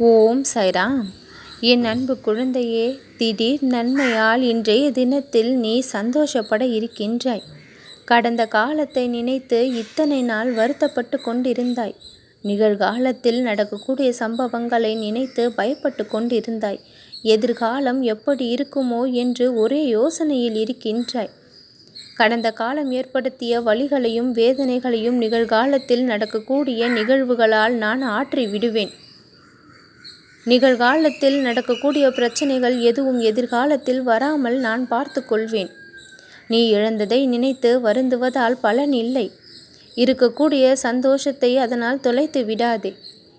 ஓம் சைராம். என் அன்பு குழந்தையே திடீர் நன்மையால் இன்றைய தினத்தில் நீ சந்தோஷப்பட இருக்கின்றாய். கடந்த காலத்தை நினைத்து இத்தனை நாள் வருத்தப்பட்டு கொண்டிருந்தாய். நிகழ்காலத்தில் நடக்கக்கூடிய சம்பவங்களை நினைத்து பயப்பட்டு கொண்டிருந்தாய். எதிர்காலம் எப்படி இருக்குமோ என்று ஒரே யோசனையில் இருக்கின்றாய். கடந்த காலம் ஏற்படுத்திய வழிகளையும் வேதனைகளையும் நிகழ்காலத்தில் நடக்கக்கூடிய நிகழ்வுகளால் நான் ஆற்றி விடுவேன் நிகழ்காலத்தில் நடக்கக்கூடிய பிரச்சனைகள் எதுவும் எதிர்காலத்தில் வராமல் நான் பார்த்து கொள்வேன். நீ இழந்ததை நினைத்து வருந்துவதால் பலன் இல்லை. இருக்கக்கூடிய சந்தோஷத்தை அதனால் தொலைத்து விடாதே.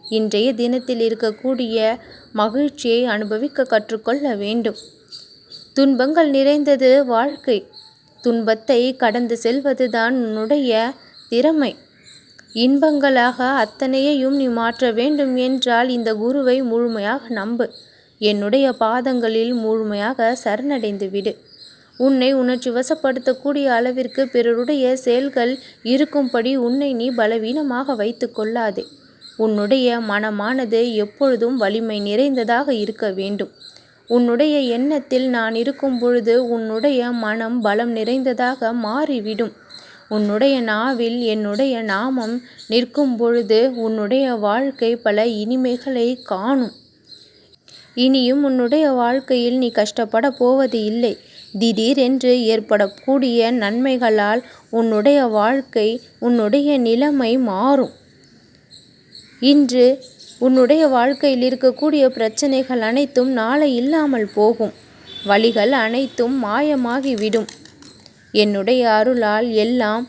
இன்றைய தினத்தில் இருக்கக்கூடிய மகிழ்ச்சியை அனுபவிக்க கற்றுக்கொள்ள வேண்டும். துன்பங்கள் நிறைந்தது வாழ்க்கை. துன்பத்தை கடந்து செல்வதுதான் உன்னுடைய திறமை. இன்பங்களாக அத்தனையையும் நீ மாற்ற வேண்டும் என்றால் இந்த குருவை முழுமையாக நம்பு. என்னுடைய பாதங்களில் முழுமையாக சரணடைந்து விடு. உன்னை உணர்ச்சி வசப்படுத்தக்கூடிய அளவிற்கு பிறருடைய செயல்கள் இருக்கும்படி உன்னை நீ பலவீனமாக வைத்து கொள்ளாதே. உன்னுடைய மனமானது எப்பொழுதும் வலிமை நிறைந்ததாக இருக்க வேண்டும். உன்னுடைய எண்ணத்தில் நான் இருக்கும் பொழுது உன்னுடைய மனம் பலம் நிறைந்ததாக மாறிவிடும். உன்னுடைய நாவில் என்னுடைய நாமம் நிற்கும் பொழுது உன்னுடைய வாழ்க்கை பல இனிமைகளை காணும். இனியும் உன்னுடைய வாழ்க்கையில் நீ கஷ்டப்பட போவது இல்லை. திடீரென்று ஏற்படக்கூடிய நன்மைகளால் உன்னுடைய வாழ்க்கை உன்னுடைய நிலைமை மாறும். இன்று உன்னுடைய வாழ்க்கையில் இருக்கக்கூடிய பிரச்சனைகள் அனைத்தும் நாளை இல்லாமல் போகும். வழிகள் அனைத்தும் மாயமாகிவிடும். என்னுடைய அருளால் எல்லாம்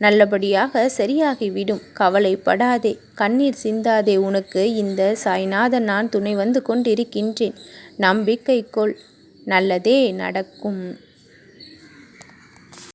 நல்லபடியாக சரியாகிவிடும். கவலைப்படாதே கண்ணீர் சிந்தாதே உனக்கு இந்த சாய்நாதன் நான் துணை வந்து கொண்டிருக்கின்றேன். நம்பிக்கை கொள் நல்லதே நடக்கும்.